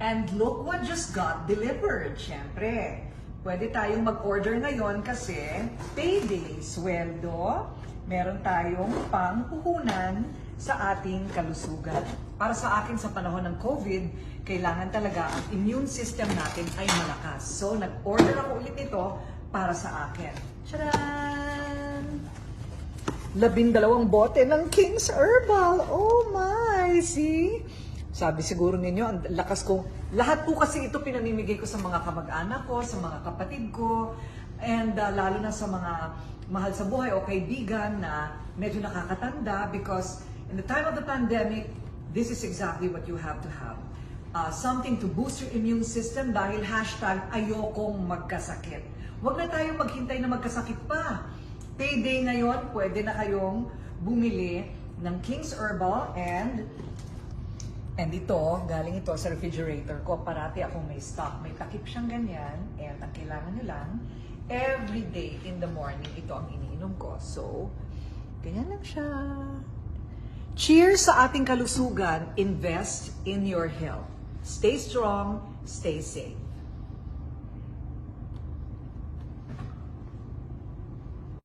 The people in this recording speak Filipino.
And look what just got delivered, syempre. Pwede tayong mag-order ngayon kasi payday, sweldo, meron tayong pangpuhunan sa ating kalusugan. Para sa akin sa panahon ng COVID, kailangan talaga ang immune system natin ay malakas. So, nag-order ako ulit nito para sa akin. Tcharan! Labindalawang bote ng King's Herbal. Oh my! See? Sabi siguro ninyo, ang lakas ko. Lahat po kasi ito pinamimigay ko sa mga kamag-anak ko, sa mga kapatid ko, and uh, lalo na sa mga mahal sa buhay o kaibigan na medyo nakakatanda because in the time of the pandemic, this is exactly what you have to have. Uh, something to boost your immune system dahil hashtag ayokong magkasakit. Huwag na tayong maghintay na magkasakit pa. Payday ngayon, pwede na kayong bumili ng King's Herbal and And ito, galing ito sa refrigerator ko. Parati akong may stock. May takip siyang ganyan. And ang kailangan nyo lang, every day in the morning, ito ang iniinom ko. So, ganyan lang siya. Cheers sa ating kalusugan. Invest in your health. Stay strong, stay safe.